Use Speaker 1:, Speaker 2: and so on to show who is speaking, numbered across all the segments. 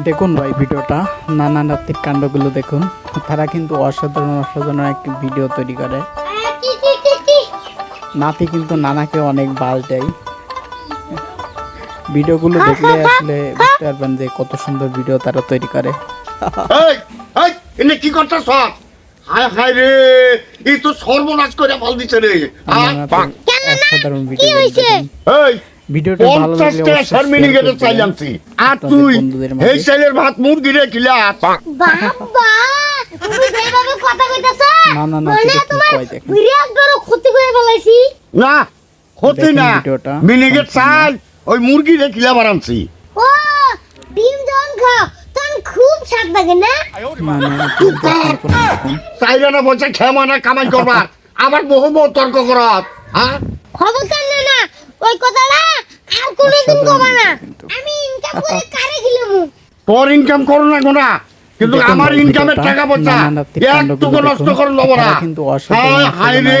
Speaker 1: দেখুন ভাই ভিডিওটা নানা নাতির কাণ্ডগুলো দেখুন। তারা কিন্তু অসাধারণ অসাধারণ একটি ভিডিও তৈরি করে। নাতি কিন্তু নানাকে অনেক বাল দেয়। ভিডিওগুলো দেখলে আসলে বুঝতে পারবেন যে কত সুন্দর ভিডিও তারা তৈরি করে।
Speaker 2: কি করতেছ? হায় হায় রে এই তো সর্বনাশ করে ফল দিছে রে?
Speaker 1: অসাধারণ ভিডিও।
Speaker 2: এই
Speaker 1: ভিডিওটা ভালো লাগলে
Speaker 2: আর তুই
Speaker 1: বন্ধুদের মাঝে।
Speaker 2: এই চাইলের ভাত মুরগি রে খিলা
Speaker 3: বাবা তুমি যেভাবে কথা কইতাছ?
Speaker 1: না, না, না, সেটা কি কয়
Speaker 3: বিরাট বড় ক্ষতি করে ফেলাইছি।
Speaker 2: না হতে
Speaker 1: দেখেন
Speaker 2: না।
Speaker 1: ভিডিওটা।
Speaker 2: চাল ওই মুরগি রে খিলা বানানছি
Speaker 3: ও ডিম যখন খাও তখন খুব স্বাদ লাগে না?
Speaker 1: আপনি দেখুন কোন দেখুন।
Speaker 2: চাইলে না বলছে খেমা না কামাই করবা। আবার বহু বহু তর্ক করত হ্যাঁ?
Speaker 3: খবরদার না না। ওই কথাটা আর কোনোদিন
Speaker 1: অসাধারণ
Speaker 3: কবা না। আমি ইনকাম করে কারে
Speaker 2: তোর ইনকাম করো না গোনা। কিন্তু আমার ইনকামের টাকা পয়সা একটুকু নষ্ট করে দেবো না।
Speaker 1: তারা কিন্তু অসাধারণ
Speaker 2: হায় হায় রে।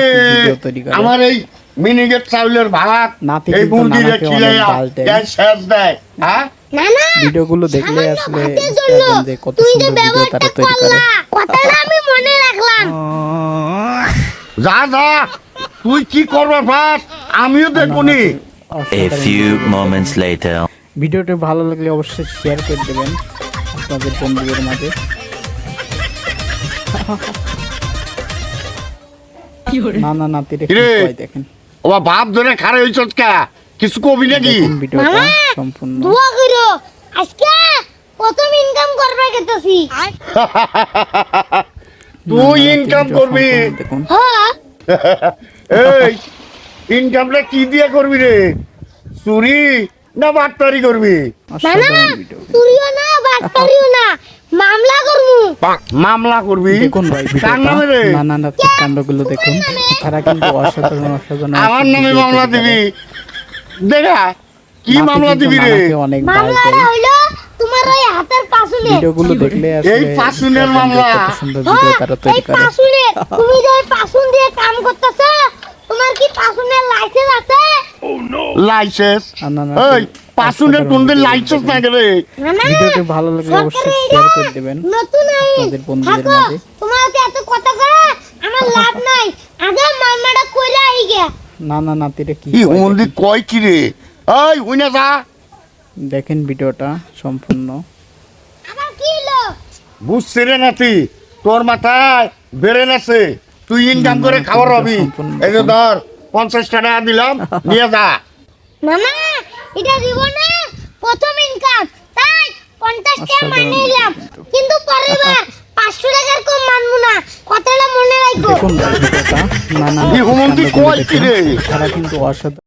Speaker 2: আমার এই মিনিগেট চাউলের ভাত এই মুরগি রে খিলাইয়া শেষ দেয়। হ্যাঁ?
Speaker 3: না না
Speaker 1: ভিডিওগুলো দেখলে আসলে যে কত সুন্দর ভিডিও তারা তৈরি করে।
Speaker 3: কথাটা আমি মনে রাখলাম।
Speaker 2: যা যা তুই কি করবার ভাত? আমিও দেখুনি
Speaker 4: A
Speaker 1: অসাধারণ
Speaker 4: few
Speaker 1: ভিডিও।
Speaker 4: moments later.
Speaker 1: ভিডিওটি ভালো লাগলে অবশ্যই শেয়ার করে দেবেন আপনাদের বন্ধুদের মাঝে। না না নাতিরে কি
Speaker 2: কিরে?
Speaker 1: দেখেন।
Speaker 2: ও বাপ ধরে খারে হইছ কা কিছু কবি নাকি?
Speaker 1: ভিডিওটা সম্পূর্ণ।
Speaker 3: দোয়া করো। আজকে প্রথম ইনকাম করবে গেতেছি
Speaker 2: তুই ইনকাম করবি।
Speaker 1: দেখুন।
Speaker 3: হ্যাঁ।
Speaker 2: এই ইনকামটা কি দিয়ে করবি রে? চুরি না বাটপারি করবি?
Speaker 3: চুরিও না বাটপারিও না। মামলা
Speaker 2: করবি।
Speaker 1: দেখুন ভাই
Speaker 2: কার নামে রে?
Speaker 1: কাণ্ডগুলো দেখুন। তারা কিন্তু অসাধারণ অসাধারণ
Speaker 2: আমার নামে মামলা দিবি। দেখা কি মামলা দিবি রে?
Speaker 1: অনেক
Speaker 3: হইল তোমার ওই হাতের
Speaker 1: ভিডিওগুলো দেখলে
Speaker 2: এই মামলা।
Speaker 1: সুন্দর ভিডিও
Speaker 3: হ্যাঁ,
Speaker 1: তারা তৈরি করে।
Speaker 3: পাশুনে তুমি যে ওই দিয়ে কাম করতেছ পাশুনের লাইসেন্স আছে?
Speaker 2: লাইসেন্স
Speaker 1: না, না, না,
Speaker 2: এই পাশুনের
Speaker 1: অসাধারণ
Speaker 2: কোনদিন লাইসেন্স না
Speaker 3: না না।
Speaker 1: ভিডিওটি ভালো লাগলে অবশ্যই শেয়ার করে দেবেন।
Speaker 3: নতুন
Speaker 1: আপনাদের বন্ধুদের মাঝে।
Speaker 3: এত কথা করা আমার লাভ নাই। আগে মামাটা আই গে।
Speaker 1: না না নাতিরে কি
Speaker 2: কি
Speaker 1: কয়
Speaker 2: হুমন্দি
Speaker 1: দেখেন।
Speaker 2: কি রে? এই উইনা যা।
Speaker 1: দেখেন ভিডিওটা সম্পূর্ণ।
Speaker 3: আবার কি হলো?
Speaker 2: বুঝছি রে নাতি তোর মাথায় বেড়ে আছে। তুই ইনকাম করে খাবার হবি এই যে ধর। পঞ্চাশ টাকা দিলাম নিয়ে যা।
Speaker 3: মামা এটা দিব না প্রথম ইনকাম তাই পঞ্চাশ টাকা
Speaker 1: অসাধারণ
Speaker 3: মানে নিলাম।
Speaker 1: কিন্তু।
Speaker 3: পরের বার পাঁচশো টাকার কম মানবো না। কথাটা মনে রাখব।
Speaker 1: দেখুন
Speaker 2: কি রে?
Speaker 1: তারা কিন্তু অসাধারণ।